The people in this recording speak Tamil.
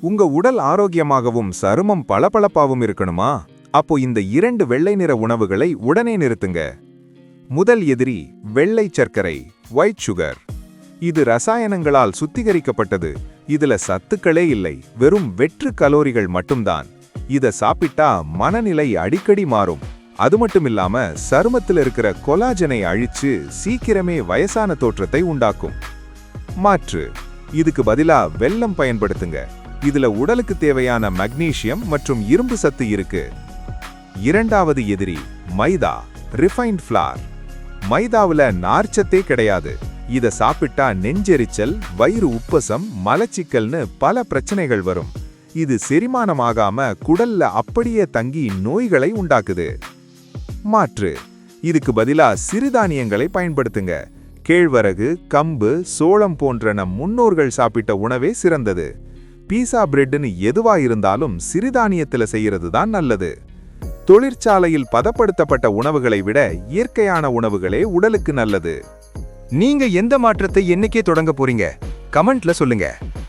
உங்க உடல் ஆரோக்கியமாகவும் சருமம் பளபளப்பாகவும் இருக்கணுமா? அப்போ இந்த இரண்டு வெள்ளை நிற உணவுகளை உடனே நிறுத்துங்க. முதல் எதிரி வெள்ளை சர்க்கரை ஒயிட் சுகர் இது ரசாயனங்களால் சுத்திகரிக்கப்பட்டது. இதுல சத்துக்களே இல்லை. வெறும் வெற்று கலோரிகள் மட்டும்தான். இத சாப்பிட்டா மனநிலை அடிக்கடி மாறும். அது மட்டும் இல்லாம சருமத்தில் இருக்கிற கொலாஜனை அழிச்சு சீக்கிரமே வயசான தோற்றத்தை உண்டாக்கும். மாற்று. இதுக்கு பதிலா வெள்ளம் பயன்படுத்துங்க. இதுல உடலுக்கு தேவையான மக்னீசியம் மற்றும் இரும்பு சத்து இருக்கு. இரண்டாவது எதிரி மைதா ரிஃபைன்ட் ஃப்ளார் மைதாவில் நார்ச்சத்தே கிடையாது. இதை சாப்பிட்டா நெஞ்செரிச்சல் வயிறு உப்பசம் மலச்சிக்கல்னு பல பிரச்சனைகள் வரும். இது செரிமானமாகாம குடல்ல அப்படியே தங்கி நோய்களை உண்டாக்குது. மாற்று இதுக்கு பதிலா சிறுதானியங்களை பயன்படுத்துங்க. கேழ்வரகு கம்பு சோளம் போன்ற நம் முன்னோர்கள் சாப்பிட்ட உணவே சிறந்தது. பீஸா பிரெட்னு எதுவா இருந்தாலும் சிறுதானியத்தில் செய்யறது தான் நல்லது. தொழிற்சாலையில் பதப்படுத்தப்பட்ட உணவுகளை விட இயற்கையான உணவுகளே உடலுக்கு நல்லது. நீங்க எந்த மாற்றத்தை என்னைக்கே தொடங்க போறீங்க? கமெண்ட்ல சொல்லுங்க.